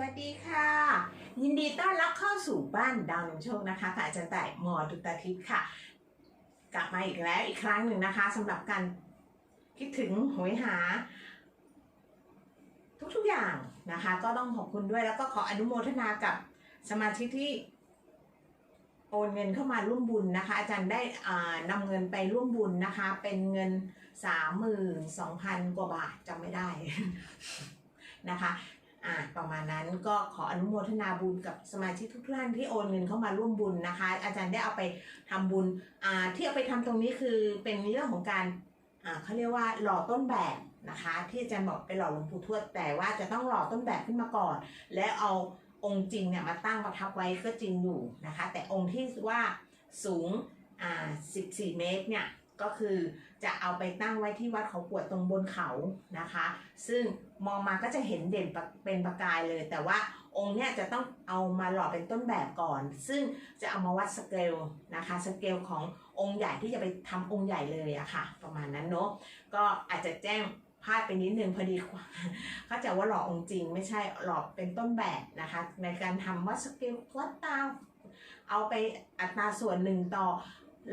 วัสดีค่ะ ยินดีต้อนรับเข้าสู่บ้านดาวนำโชคนะคะค่ะอาจารย์แต่หมอดุตาทิพย์ค่ะ กลับมาอีกแล้วอีกครั้งหนึ่งนะคะสำหรับการคิดถึงหวยหา ทุกๆอย่างนะคะ ก็ต้องขอบคุณด้วยแล้วก็ขออนุโมทนากับสมาชิกที่โอนเงินเข้ามาร่วมบุญนะคะ อาจารย์ได้อ่านำเงินไปร่วมบุญนะคะ เป็นเงินสามหมื่นสองพันกว่าบาทจำไม่ได้นะคะ อ่าประมาณนั้นก็ขออนุโมทนาบุญกับสมาชิกทุกท่านที่โอนเงินเข้ามาร่วมบุญนะคะ อาจารย์ได้เอาไปทำบุญอ่าที่เอาไปทำตรงนี้คือเป็นเรื่องของการอ่าเขาเรียกว่าหล่อต้นแบบนะคะ ที่อาจารย์บอกไปหล่อหลวงปู่ทวดแต่ว่าจะต้องหล่อต้นแบบขึ้นมาก่อน แล้วเอาองค์จริงเนี่ยมาตั้งประทับไว้ก็จริงอยู่นะคะ แต่องค์ที่ว่าสูงอ่า14 เมตรเนี่ยก็คือจะเอาไปตั้งไว้ที่วัดเขาปวดตรงบนเขานะคะ ซึ่ง มองมาก็จะเห็นเด่นเป็นประกายเลย แต่ว่าองค์เนี่ยจะต้องเอามาหล่อเป็นต้นแบบก่อน ซึ่งจะเอามาวัดสเกลนะคะสเกลขององค์ใหญ่ที่จะไปทำองค์ใหญ่เลยอะค่ะ ประมาณนั้นเนาะก็อาจจะแจ้งพลาดไปนิดนึงพอดีเข้าใจว่าหล่อองค์จริง ไม่ใช่หล่อเป็นต้นแบบนะคะ ในการทำวัดสเกลวัดตามเอาไปอัตราส่วนหนึ่งต่อ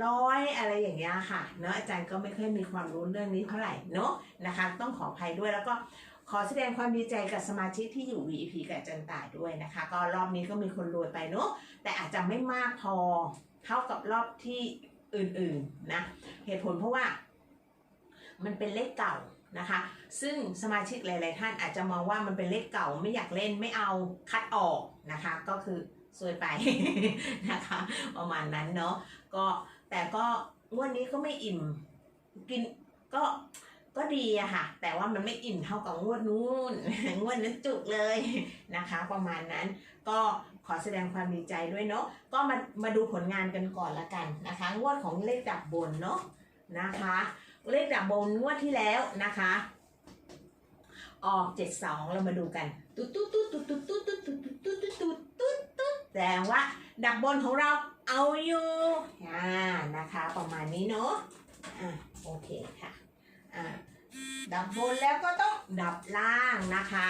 ร้อยอะไรอย่างเงี้ยค่ะเนาะอาจารย์ก็ไม่ค่อยมีความรู้เรื่องนี้เท่าไหร่เนาะนะคะ ต้องขออภัยด้วยแล้วก็ ขอแสดงความดีใจกับสมาชิกที่อยู่ VIP กับจารย์ต่าด้วยนะคะ ก็รอบนี้ก็มีคนรวยไปเนาะแต่อาจจะไม่มากพอเท่ากับรอบที่อื่นๆนะเหตุผลเพราะว่า มันเป็นเลขเก่านะคะ ซึ่งสมาชิกหลาย ๆ ท่านอาจจะมองว่ามันเป็นเลขเก่าไม่อยากเล่นไม่เอาคัดออกนะคะ ก็คือซวยไปนะคะ ประมาณนั้นเนาะก็แต่ก็งวดนี้ก็ไม่อิ่มกินก็ ก็ดีอะค่ะ แต่ว่ามันไม่อิ่มเท่ากับงวดนู้นงวดนั้นจุกเลยนะคะ ประมาณนั้นก็ขอแสดงความดีใจด้วยเนาะก็มามาดูผลงานกันก่อนละกันนะคะ งวดของเลขดับบนเนาะนะคะ เลขดับบนงวดที่แล้วนะคะออกเจ็ดสองเรามาดูกันตุ๊ดตุ๊ดตุ๊ดตุ๊ดตุ๊ดตุ๊ดตุ๊ดตุ๊ดตุ๊ดตุ๊ดตุ๊ดตุ๊ดแสดงว่าดับบนของเราเอาอยู่อ่านะคะ ประมาณนี้เนาะอ่าโอเคค่ะ ดับบนแล้วก็ต้องดับล่างนะคะ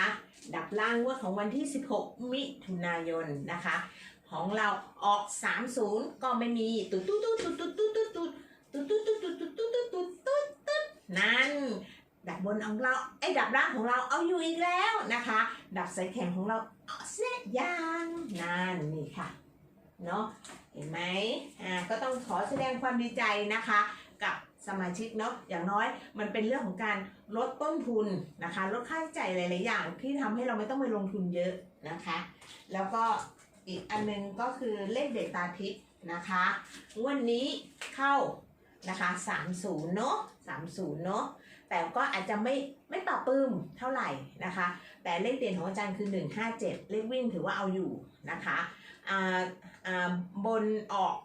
ดับล่างงวดของวันที่ 16 มิถุนายนนะคะ ของเราออก 30 ก็ไม่มีตุ๊ดตุ๊ดตุ๊ดตุ๊ดตุ๊ดตุ๊ดตุ๊ดตุ๊ดตุ๊ดตุ๊ดตุ๊ดตุ๊ดตุ๊ดตุ๊ดตุ๊ดตุ๊ดนั่น ดับบนของเราไอ้ดับล่างของเราเอาอยู่อีกแล้วนะคะ ดับสายแข็งของเราเอาเสียยังนั่นนี่ค่ะเนาะเห็นไหมอ่าก็ต้องขอแสดงความดีใจนะคะ กับ สมาชิกเนาะอย่างน้อยมันเป็นเรื่องของการลดต้นทุนนะคะ ลดค่าใช้จ่ายหลาย ๆ อย่าง ที่ทำให้เราไม่ต้องไปลงทุนเยอะนะคะ แล้วก็อีกอันหนึงก็คือเลขเด็กตาทิพย์นะคะงวันนี้เข้านะคะ30เนาะ30เนาะแต่ก็อาจจะไม่ไม่ปรับปื้มเท่าไหร่นะคะ แต่เลขเด่นของอาจารย์คือ 157 เลขวิ่งถือว่าเอาอยู่นะคะอ่าอ่าบนออก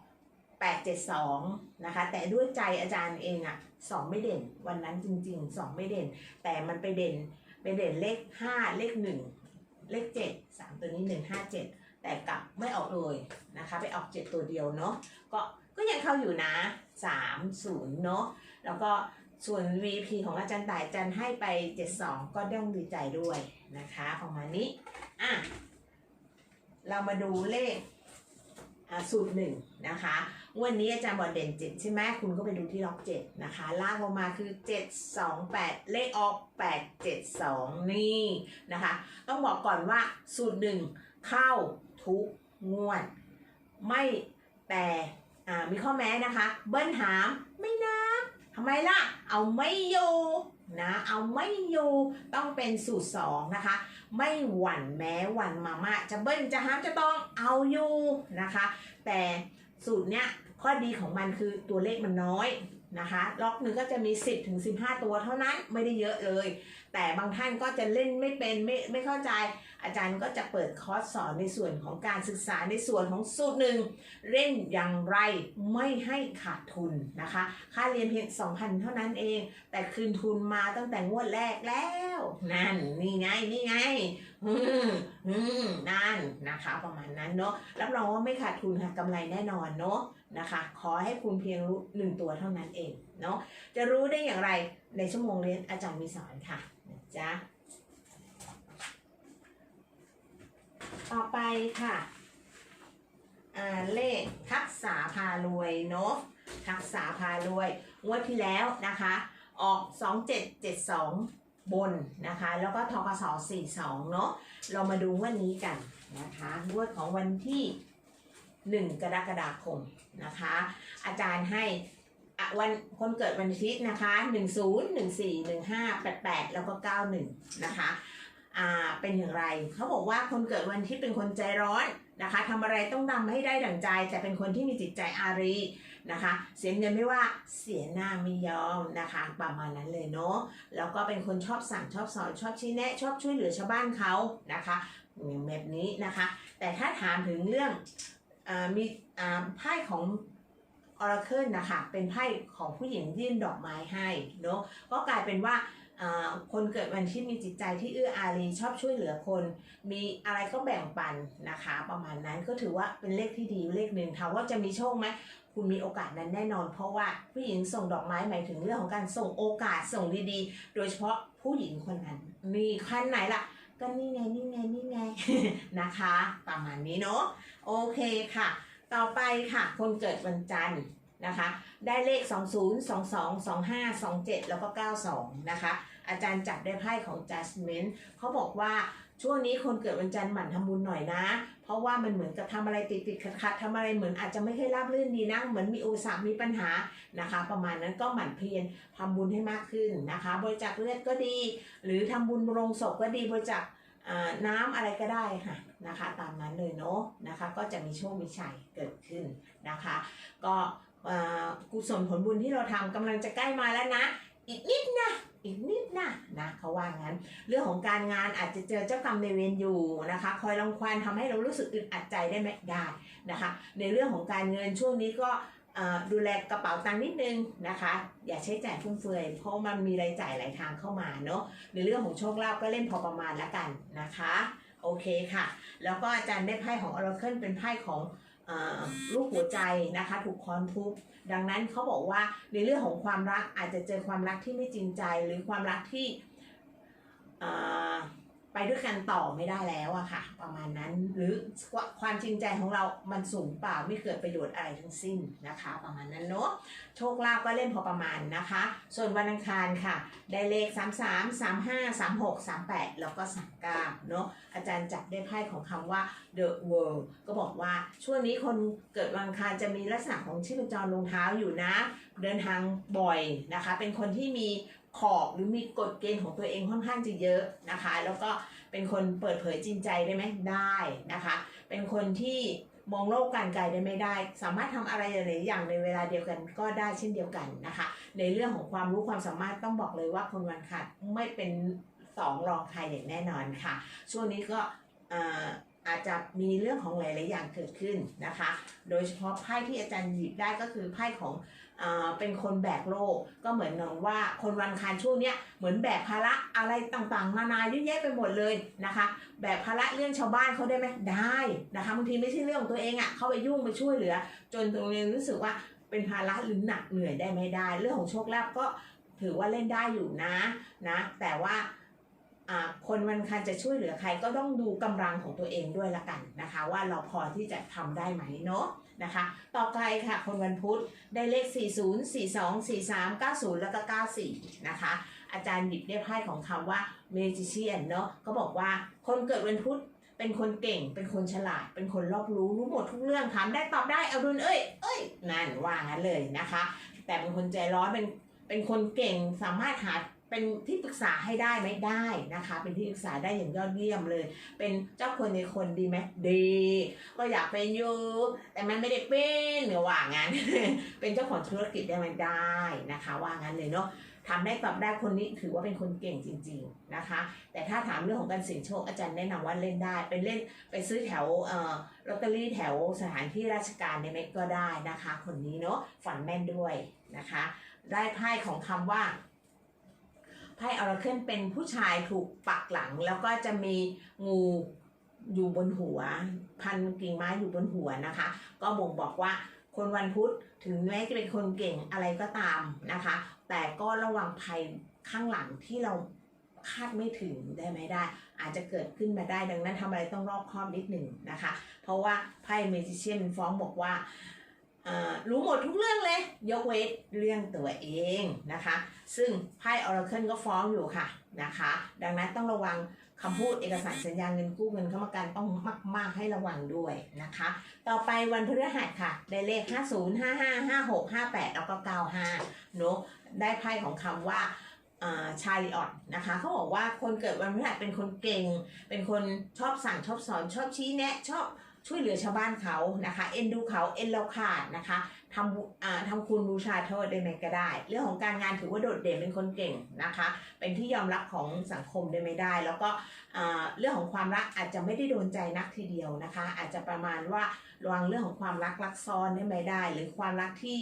872นะคะแต่ด้วยใจอาจารย์เองอะสองไม่เด่นวันนั้นจริงๆ2ไม่เด่น แต่มันไปเด่นไปเด่นเลข 5 เลข 1 เลข 7 3 ตัวนี้ 157 แต่กลับไม่ออกเลยนะคะไปออก 7 ตัวเดียวเนาะก็ก็ยังเข้าอยู่นะ 30 เนาะแล้วก็ส่วน VP ของอาจารย์ต่ายอาจารย์ให้ไป 72 ก็ต้องดีใจด้วยนะคะประมาณนี้อะเรามาดูเลขสูตรหนึ่งนะคะ วันนี้อาจารย์บอกเด่น7ใช่ไหมคุณก็ไปดูที่ล็อก7นะคะล่างลงมาคือ7 2 8เลขออก8 7 2นี่นะคะ ต้องบอกก่อนว่าสูตรหนึ่งเข้าทุกงวด ไม่แต่อ่ามีข้อแม้นะคะ เบิ้ลหามไม่นับทำไมล่ะ เอาไม่อยู่นะเอาไม่อยู่ต้องเป็นสูตรสองนะคะ ไม่หวั่นแม้หวั่นมาม่าจะเบิ้ลจะห้ามจะต้องเอาอยู่นะคะ แต่ สูตรเนี้ยข้อดีของมันคือตัวเลขมันน้อย นะคะล็อกหนึ่งก็จะมี 10ถึง15 ตัวเท่านั้นไม่ได้เยอะเลย แต่บางท่านก็จะเล่นไม่เป็นไม่ไม่เข้าใจ อาจารย์ก็จะเปิดคอร์สสอนในส่วนของการศึกษาในส่วนของสูตรหนึ่งเล่นอย่างไรไม่ให้ขาดทุนนะคะ ค่าเรียนเพียง 2,000 เท่านั้นเอง แต่คืนทุนมาตั้งแต่งวดแรกแล้วนั่นนี่ไงนี่ไงอืมอืมนั่นนะคะ ประมาณนั้นเนาะรับรองว่าไม่ขาดทุนค่ะกำไรแน่นอนเนาะ นะคะ ขอให้คุณเพียงรู้หนึ่งตัวเท่านั้นเองเนาะจะรู้ได้อย่างไรในชั่วโมงเรียนอาจารย์มีสอนค่ะนะจ๊ะต่อไปค่ะเลขทักษาพารวยเนาะทักษาพารวยงวดที่แล้วนะคะ ออก 2772 บนนะคะ แล้วก็ทกส42 เนาะเรามาดูวันนี้กันนะคะงวดของวันที่ 1 กรกฎาคมนะคะ อาจารย์ให้วันคนเกิดวันอาทิตย์นะคะ10 14 15 88 แล้วก็ 91 นะคะอ่าเป็นอย่างไรเขาบอกว่าคนเกิดวันอาทิตย์เป็นคนใจร้อนนะคะทำอะไรต้องทำให้ได้ดั่งใจ แต่เป็นคนที่มีจิตใจอารีนะคะ เสียเงินไม่ว่าเสียหน้าไม่ยอมนะคะประมาณนั้นเลยเนาะแล้วก็เป็นคนชอบสั่งชอบสอนชอบชี้แนะ ชอบช่วยเหลือชาวบ้านเขานะคะแบบนี้นะคะ แต่ถ้าถามถึงเรื่อง มีอ่าไพ่ของ Oracle นะคะเป็นไพ่ของผู้หญิงยื่นดอกไม้ให้เนาะก็กลายเป็นว่าอ่าคนเกิดวันที่มีจิตใจที่เอื้ออารีชอบช่วยเหลือคน มีอะไรก็แบ่งปันนะคะ ประมาณนั้นก็ถือว่าเป็นเลขที่ดีเลขหนึ่งถามว่าจะมีโชคไหมคุณมีโอกาสนั้นแน่นอน เพราะว่าผู้หญิงส่งดอกไม้หมายถึงเรื่องของการส่งโอกาสส่งดีๆ โดยเฉพาะผู้หญิงคนนั้น มีขั้นไหนล่ะก็นี่ไงนี่ไง นะคะ ประมาณนี้เนาะโอเคค่ะ ต่อไปค่ะคนเกิดวันจันทร์นะคะ ได้เลข 20 22 25 27 แล้วก็ 92 นะคะ อาจารย์จับได้ไพ่ของ Judgment เขาบอกว่าช่วงนี้คนเกิดวันจันทร์หมั่นทำบุญหน่อยนะ เพราะว่ามันเหมือนกับทำอะไรติดติดขัดขัดๆทำอะไรเหมือนอาจจะไม่ค่อยราบรื่นดีนะ เหมือนมีอุปสรรคมีปัญหานะคะ ประมาณนั้นก็หมั่นเพียรทำบุญให้มากขึ้นนะคะ บริจาคเลือดก็ดี หรือทำบุญโรงศพก็ดีบริจาค น้ำอะไรก็ได้ค่ะนะคะตามนั้นเลยเนาะนะคะก็จะมีโชคมีชัยเกิดขึ้นนะคะ ก็อ่ากุศลผลบุญที่เราทำกำลังจะใกล้มาแล้วนะ อีกนิดนะอีกนิดนะนะเขาว่างั้น เรื่องของการงานอาจจะเจอเจ้ากรรมในเวรอยู่นะคะ คอยรังควานทำให้เรารู้สึกอึดอัดใจได้ไหมได้นะคะ ในเรื่องของการเงินช่วงนี้ก็ ดูแลกระเป๋าตังค์นิดนึงนะคะ อย่าใช้จ่ายฟุ่มเฟือย เพราะมันมีรายจ่ายหลายทางเข้ามาเนาะในเรื่องของโชคลาภก็เล่นพอประมาณล้วกันนะคะ โอเคค่ะ แล้วก็อาจารย์ได้ไพ่ของ Oracle เป็นไพ่ของอลูกหัวใจนะคะถูกคอนทุบดังนั้นเขาบอกว่าในเรื่องของความรักอาจจะเจอความรักที่ไม่จริงใจหรือความรักที่ ไปด้วยกันต่อไม่ได้แล้วอะค่ะ ประมาณนั้นหรือความจริงใจของเรามันสูงเปล่าไม่เกิดประโยชน์อะไรทั้งสิ้นนะคะ ประมาณนั้นเนาะโชคลาภก็เล่นพอประมาณนะคะ ส่วนวันอังคารค่ะ ได้เลข 3 3 3 5 3 6 3 8 แล้วก็39เนาะอาจารย์จับได้ไพ่ของคำว่า the world ก็บอกว่าช่วงนี้คนเกิดวันอังคารจะมีลักษณะของชีพจรลงเท้าอยู่นะ เดินทางบ่อยนะคะ เป็นคนที่มี ขอบหรือมีกฎเกณฑ์ของตัวเองค่อนข้างจะเยอะนะคะ แล้วก็เป็นคนเปิดเผยจริงใจได้ไหมได้นะคะ เป็นคนที่มองโลกการไกลได้ไม่ได้ สามารถทำอะไรหลายๆอย่างในเวลาเดียวกันก็ได้เช่นเดียวกันนะคะ ในเรื่องของความรู้ความสามารถต้องบอกเลยว่าคนวันขัดไม่เป็นสองรองใครอย่างแน่นอนค่ะ ช่วงนี้ก็อ่ออาจจะมีเรื่องของหลาย ๆ อย่างเกิดขึ้นนะคะ โดยเฉพาะไพ่ที่อาจารย์หยิบได้ก็คือไพ่ของ เออเป็นคนแบกโลกก็เหมือนนองว่าคนวันคารช่วงเนี้ยเหมือนแบกภาระอะไรต่างๆ นานาเยอะแยะไปหมดเลยนะคะแบกภาระเรื่องชาวบ้านเขาได้ไหมได้นะคะบางทีไม่ใช่เรื่องของตัวเองอะ่ะเข้าไปยุ่งไปช่วยเหลือ จนตัวเองรู้สึกว่าเป็นภาระหรือหนักเหนื่อยได้ไม่ได้ เรื่องของโชคลาภก็ถือว่าเล่นได้อยู่นะนะแต่ว่าอ่าคนวันคันจะช่วยเหลือใครก็ต้องดูกำลังของตัวเองด้วยละกันนะคะ ว่าเราพอที่จะทำได้ไหมเนาะ นะคะ ต่อไปค่ะ คนวันพุธได้เลข 40 42 43 90 แล้วก็ 94 นะคะ อาจารย์หยิบได้ไพ่ของคำว่า magician เนาะก็บอกว่าคนเกิดวันพุธเป็นคนเก่ง เป็นคนฉลาด เป็นคนรอบรู้ รู้หมดทุกเรื่อง ถามได้ตอบได้ เอาดุลเอ้ย เอ้ย นั่นว่างั้นเลยนะคะ แต่เป็นคนใจร้อน เป็น เป็นคนเก่ง สามารถหา เป็นที่ปรึกษาให้ได้ไหมได้นะคะ เป็นที่ปรึกษาได้อย่างยอดเยี่ยมเลย เป็นเจ้าคนในคนดีไหมดี ก็อยากเป็นอยู่แต่มันไม่ได้เป็นเนื้อว่างั้น เป็นเจ้าของธุรกิจได้ไหมได้นะคะ ว่างั้นเลยเนาะทำได้ตอบได้คนนี้ถือว่าเป็นคนเก่งจริง ๆนะคะ แต่ถ้าถามเรื่องของการเสี่ยงโชคอาจารย์แนะนำว่าเล่นได้ เป็นเล่นไปซื้อแถวเอ่อลอตเตอรี่แถวสถานที่ราชการในเม็กก็ได้นะคะ คนนี้เนาะฝันแม่นด้วยนะคะ ได้ไพ่ของคำว่า พ่ออราเคิลเป็นผู้ชายถูกปักหลัง แล้วก็จะมีงูอยู่บนหัว พันกิ่งไม้อยู่บนหัวนะคะ ก็บ่งบอกว่าคนวันพุธถึงแม้จะเป็นคนเก่งอะไรก็ตามนะคะ แต่ก็ระวังภัยข้างหลังที่เราคาดไม่ถึงได้ไหมได้ อาจจะเกิดขึ้นมาได้ดังนั้นทำอะไรต้องรอบคอบนิดหนึ่งนะคะ เพราะว่าไพ่เมจิเชียนฟ้องบอกว่า รู้หมดทุกเรื่องเลย ยกเว้นเรื่องตัวเองนะคะ ซึ่งไพ่ออร์เคิลก็ฟ้องอยู่ค่ะนะคะ ดังนั้นต้องระวังคำพูดเอกสารสัญญาเงินกู้เงินเข้ามากันต้องมาก ๆ ให้ระวังด้วยนะคะ ต่อไปวันพฤหัสค่ะ ได้เลข 50 55 56 58 แล้วก็ 95เนอะได้ไพ่ของคำว่าชาลิออตนะคะเขาบอกว่าคนเกิดวันพฤหัสเป็นคนเก่ง เป็นคนชอบสั่งชอบสอนชอบชี้แนะชอบ ช่วยเหลือชาวบ้านเขานะคะเอ็นดูเขาเอ็นเราขาดนะคะทำบุอ่าทำคุณบูชาโทษได้ไหมก็ได้ เรื่องของการงานถือว่าโดดเด่นเป็นคนเก่งนะคะ เป็นที่ยอมรับของสังคมได้ไม่ได้ แล้วก็อ่าเรื่องของความรักอาจจะไม่ได้โดนใจนักทีเดียวนะคะ อาจจะประมาณว่าระวังเรื่องของความรักรักซ้อนได้ไม่ได้ หรือความรักที่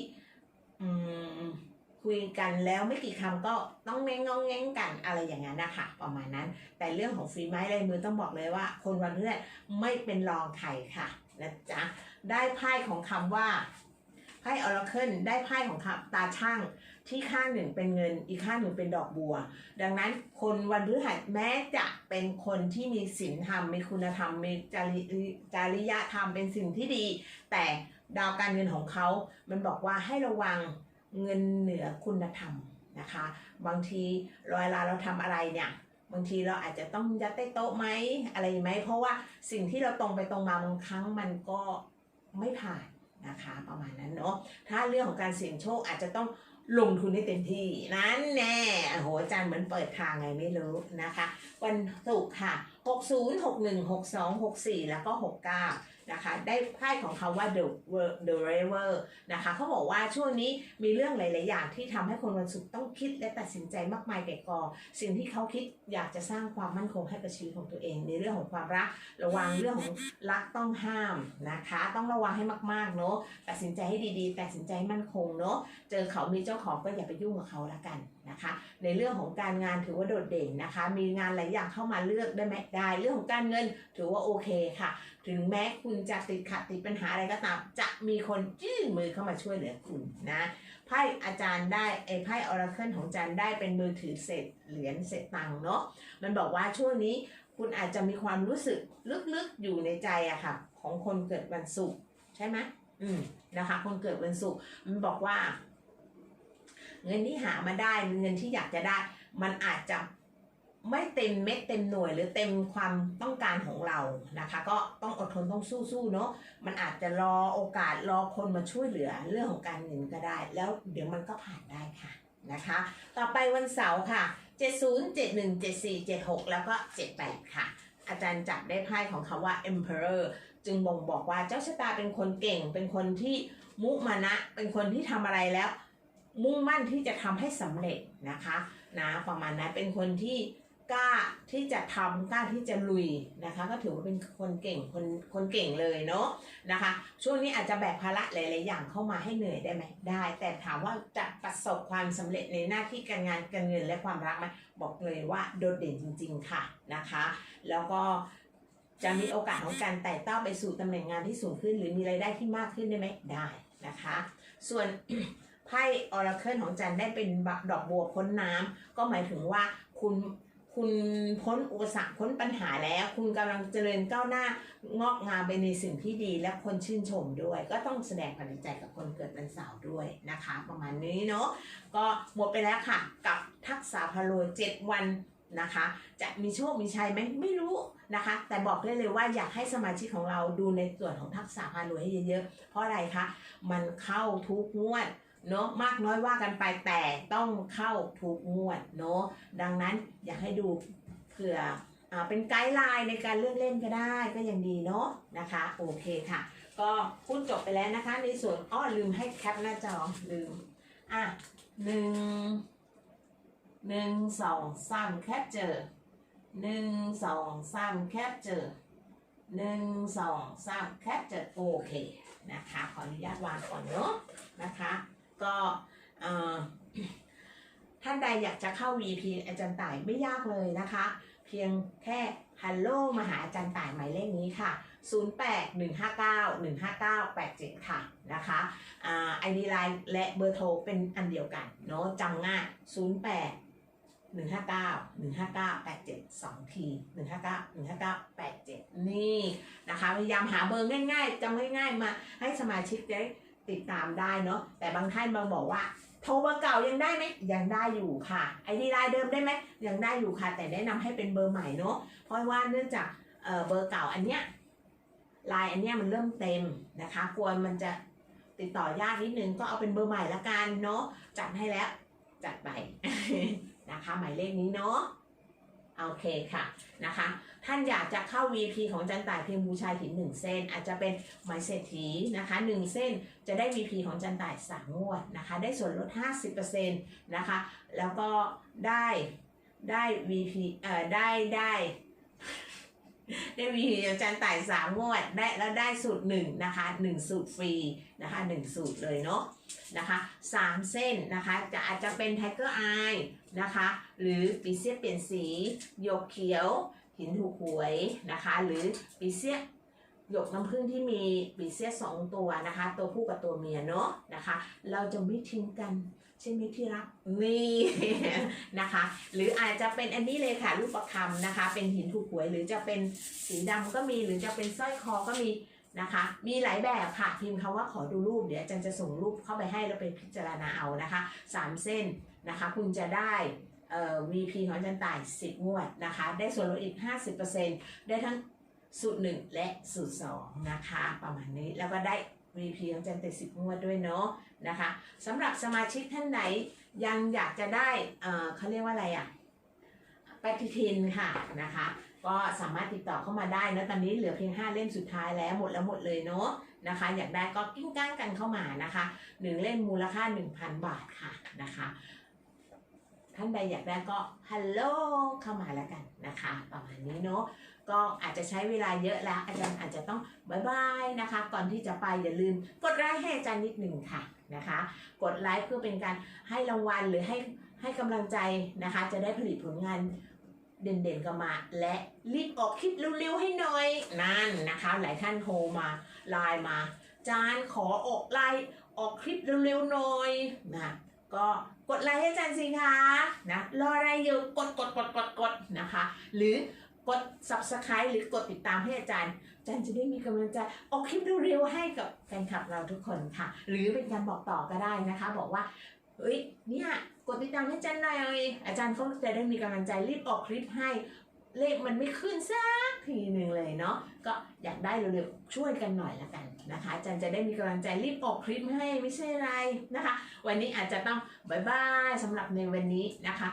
อืม คุยกันแล้วไม่กี่คำก็ต้องแงงงองแงงกันอะไรอย่างนั้นนะคะประมาณนั้น แต่เรื่องของฝีไม้ลายมือต้องบอกเลยว่า คนวันพฤหัสไม่เป็นรองใครค่ะนะจ๊ะได้ไพ่ของคำว่าไพ่ออร์เคิลได้ไพ่ของคำตาช่างที่ข้างหนึ่งเป็นเงิน อีกข้างหนึ่งเป็นดอกบัว ดังนั้นคนวันพฤหัสแม้จะเป็นคนที่มีศีลธรรม มีคุณธรรม มีจริจริยธรรมเป็นสิ่งที่ดี แต่ดาวการเงินของเขา มันบอกว่าให้ระวัง เงินเหนือคุณธรรมนะคะ บางทีเวลาเราทำอะไรเนี่ยบางทีเราอาจจะต้องยัดใต้โต๊ะไหมอะไรไหมเพราะว่าสิ่งที่เราตรงไปตรงมาบางครั้งมันก็ไม่ผ่านนะคะประมาณนั้นเนาะถ้าเรื่องของการเสี่ยงโชคอาจจะต้องลงทุนให้เต็มที่นั่นแน่โอ้โหอาจารย์เหมือนเปิดทางไงไม่รู้นะคะ วันศุกร์ค่ะ 60 61 62 64 แล้วก็ 69 นะคะได้ไพ่ของเขาว่า the the river นะคะเขาบอกว่าช่วงนี้มีเรื่องหลาย ๆ อย่างที่ทำให้คนวันศุกร์ต้องคิดและตัดสินใจมากมายแก่กองสิ่งที่เขาคิดอยากจะสร้างความมั่นคงให้กับชีวิตของตัวเอง ในเรื่องของความรักระวังเรื่องของรักต้องห้ามนะคะ ต้องระวังให้มาก ๆ เนาะตัดสินใจให้ดี ๆ ตัดสินใจให้มั่นคงเนาะเจอเขามีเจ้าของก็อย่าไปยุ่งกับเขาละกันนะคะ ในเรื่องของการงานถือว่าโดดเด่นนะคะ มีงานหลายอย่างเข้ามาเลือกได้ไหมได้เรื่องของการเงินถือว่าโอเคค่ะ ถึงแม้คุณจะติดขัดติดปัญหาอะไรก็ตาม จะมีคนยื่นมือเข้ามาช่วยเหลือคุณนะไพ่อาจารย์ได้ไอ้ไพ่ออราเคิลของอาจารย์ได้เป็นมือถือเศษเหรียญเศษตังค์เนาะมันบอกว่าช่วงนี้คุณอาจจะมีความรู้สึกลึกๆอยู่ในใจอะค่ะ ของคนเกิดวันศุกร์ใช่ไหมอืมนะคะ คนเกิดวันศุกร์มันบอกว่า เงินที่หามาได้เงินที่อยากจะได้ มันอาจจะ ไม่เต็มเม็ดเต็มหน่วยหรือเต็มความต้องการของเรานะคะ ก็ต้องอดทนต้องสู้ๆเนาะมันอาจจะรอโอกาสรอคนมาช่วยเหลือเรื่องของการเงินก็ได้ แล้วเดี๋ยวมันก็ผ่านได้ค่ะนะคะ ต่อไปวันเสาร์ค่ะ 70 71 74 76 แล้วก็ 78 ค่ะ อาจารย์จับได้ไพ่ของคาว่า Emperor จึงบ่งบอกว่าเจ้าชะตาเป็นคนเก่ง เป็นคนที่มุมานะ เป็นคนที่ทำอะไรแล้ว มุ่งมั่นที่จะทำให้สำเร็จนะคะนะประมาณนั้นเป็นคนที่ กล้าที่จะทำกล้าที่จะลุยนะคะ ก็ถือว่าเป็นคนเก่งคนคนเก่งเลยเนาะนะคะ ช่วงนี้อาจจะแบกภาระหลายๆอย่างเข้ามาให้เหนื่อยได้ไหมได้ แต่ถามว่าจะประสบความสำเร็จในหน้าที่การงานการเงินและความรักไหมบอกเลยว่าโดดเด่นจริง ๆ ค่ะนะคะ แล้วก็จะมีโอกาสของการไต่เต้าไปสู่ตำแหน่งงานที่สูงขึ้น หรือมีรายได้ที่มากขึ้นได้ไหมได้นะคะ ส่วนไพ่ออราเคิลของจันได้เป็นดอกบัวพ้นน้ำก็หมายถึงว่าคุณ คุณพ้นอุปสรรคพ้นปัญหาแล้ว คุณกำลังเจริญก้าวหน้างอกงามไปในสิ่งที่ดีและคนชื่นชมด้วย ก็ต้องแสดงความดีใจกับคนเกิดวันเสาร์ด้วยนะคะ ประมาณนี้เนาะก็หมดไปแล้วค่ะ กับทักษะพาโลเจ็ดวันนะคะ จะมีโชคมีชัยไหมไม่รู้นะคะ แต่บอกได้เลยว่าอยากให้สมาชิกของเราดูในส่วนของทักษะพารวยให้เยอะๆ เพราะอะไรคะ มันเข้าทุกงวด เนาะมากน้อยว่ากันไปแต่ต้องเข้าทุกงวดเนาะดังนั้นอยากให้ดูเผื่ออ่าเป็นไกด์ไลน์ในการเลือกเล่นก็ได้ก็ยังดีเนาะนะคะโอเคค่ะ ก็พูดจบไปแล้วนะคะ ในส่วนอ้อลืมให้แคปหน้าจอลืมอะหนึ่งหนึ่งสองสามแคปเจอหนึ่งสองสามแคปเจอหนึ่งสองสามแคปเจอโอเคนะคะ ขออนุญาตวางก่อนเนาะนะคะ ก็ท่านใดอยากจะเข้า VP อาจารย์ต่ายไม่ยากเลยนะคะ เพียงแค่ฮัลโหลมาหาอาจารย์ต่ายหมายเลขนี้ค่ะ 0815915987 ค่ะนะคะอ่า ID Line และเบอร์โทรเป็นอันเดียวกันเนาะจำง่าย08หนึ่งห้าเก้าหนึ่งห้าเก้าแปดเจ็ดสองทีหนึ่งห้าเก้าหนึ่งห้าเก้าแปดเจ็ดนี่นะคะ พยายามหาเบอร์ง่ายๆจำง่ายๆมาให้สมาชิกได้ ติดตามได้เนาะแต่บางท่านบางบอกว่าโทรเบอร์เก่ายังได้ไหมยังได้อยู่ค่ะ ไอดีไลน์เดิมได้ไหมยังได้อยู่ค่ะ แต่แนะนำให้เป็นเบอร์ใหม่เนาะเพราะว่าเนื่องจากเเบอร์เก่าอันเนี้ยไลน์อันเนี้ยมันเริ่มเต็มนะคะกลัวมันจะติดต่อยากนิดนึงก็เอาเป็นเบอร์ใหม่ละกันเนาะจัดให้แล้วจัดไปนะคะหมายเลขนี้เนาะ โอเคค่ะนะคะ ท่านอยากจะเข้า VP ของจันต่ายเพียงบูชาหินหนึ่งเส้น อาจจะเป็นไม้เศรษฐีนะคะหนึ่งเส้นจะได้ VP ของจันต่ายสามงวดนะคะ ได้ส่วนลด 50%นะคะ แล้วก็ได้ได้ VP เอ่อได้ได้ได้ VP ของจันต่ายสามงวดได้แล้วได้สูตรหนึ่งนะคะหนึ่งสูตรฟรีนะคะหนึ่งสูตรเลยเนาะ นะคะสามเส้นนะคะจะอาจจะเป็น Tiger Eye นะคะหรือปีเสียเปลี่ยนสีหยกเขียว หินถูกหวยนะคะหรือปีเสียหยกน้ำผึ้งที่มีปีเสียสองตัวนะคะ ตัวผู้กับตัวเมียเนาะนะคะ เราจะไม่ทิ้งกันใช่ไหมที่รักนี่นะคะ หรืออาจจะเป็นอันนี้เลยค่ะรูปประคำนะคะ เป็นหินถูกหวยหรือจะเป็นสีดำก็มีหรือจะเป็นสร้อยคอก็มี นะคะ มีหลายแบบค่ะพิมพ์คำว่าขอดูรูปเดี๋ยวอาจารย์จะส่งรูปเข้าไปให้แล้วไปพิจารณาเอานะคะสามเส้นนะคะ คุณจะได้เอ่อ VP ของอาจารย์ต่าย 10 งวดนะคะ ได้ส่วนลดอีก 50%ได้ทั้งสูตร 1 และสูตร 2 นะคะ ประมาณนี้แล้วก็ได้ VP ของอาจารย์ต่าย10 งวดด้วยเนาะนะคะสำหรับสมาชิกท่านไหนยังอยากจะได้เอ่อเขาเรียกว่าอะไรอะปฏิทินค่ะนะคะ ก็สามารถติดต่อเข้ามาได้นะตอนนี้เหลือเพียง 5 เล่มสุดท้ายแล้วหมดแล้วหมดเลยเนาะนะคะ อยากได้ก็กิ้งก้างกันเข้ามานะคะหนึ่งเล่มมูลค่า 1,000 บาทค่ะนะคะท่านใดอยากได้ก็ฮัลโหลเข้ามาแล้วกันนะคะ ประมาณนี้เนาะก็อาจจะใช้เวลาเยอะแล้ว อาจารย์อาจจะต้องบายบายนะคะ ก่อนที่จะไปอย่าลืม กดไลค์ให้อาจารย์นิดหนึ่งค่ะนะคะ กดไลค์เพื่อเป็นการให้รางวัลหรือให้ให้กำลังใจนะคะ จะได้ผลิตผลงาน เด่นๆกันมา และรีบออกคลิปเร็วๆให้หน่อย นั่นนะคะ หลายท่านโทรมาไลน์มา จารย์ขอออกไลน์ออกคลิปเร็วๆหน่อยนะก็กดไลค์ให้อาจารย์สิคะนะรออะไรอยู่กดกดกดกดกดนะคะ หรือกด subscribe หรือกดติดตามให้อาจารย์ อาจารย์จะได้มีกำลังใจออกคลิปเร็วๆให้กับแฟนคลับเราทุกคนค่ะ หรือเป็นการบอกต่อก็ได้นะคะ บอกว่าเฮ้ยเนี่ย ดติดตามให้อาจารย์หน่อยอาจารย์เขาจะได้มีกำลังใจรีบออกคลิปให้ เลขมันไม่ขึ้นสักทีหนึ่งเลยเนาะก็อยากได้เร็วๆช่วยกันหน่อยละกันนะคะอาจารย์จะได้มีกำลังใจรีบออกคลิปให้ไม่ใช่อะไรนะคะ วันนี้อาจจะต้องบายบายสำหรับในวันนี้นะคะ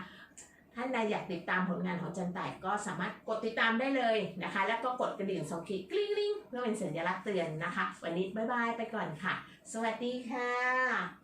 ท่านใดอยากติดตามผลงานของจันต่ายก็สามารถกดติดตามได้เลยนะคะ แล้วก็กดกระดิ่งสองขีดกริ๊งกริ๊งเพื่อเป็นสัญลักษณ์เตือนนะคะ วันนี้บายบายไปก่อนค่ะ สวัสดีค่ะ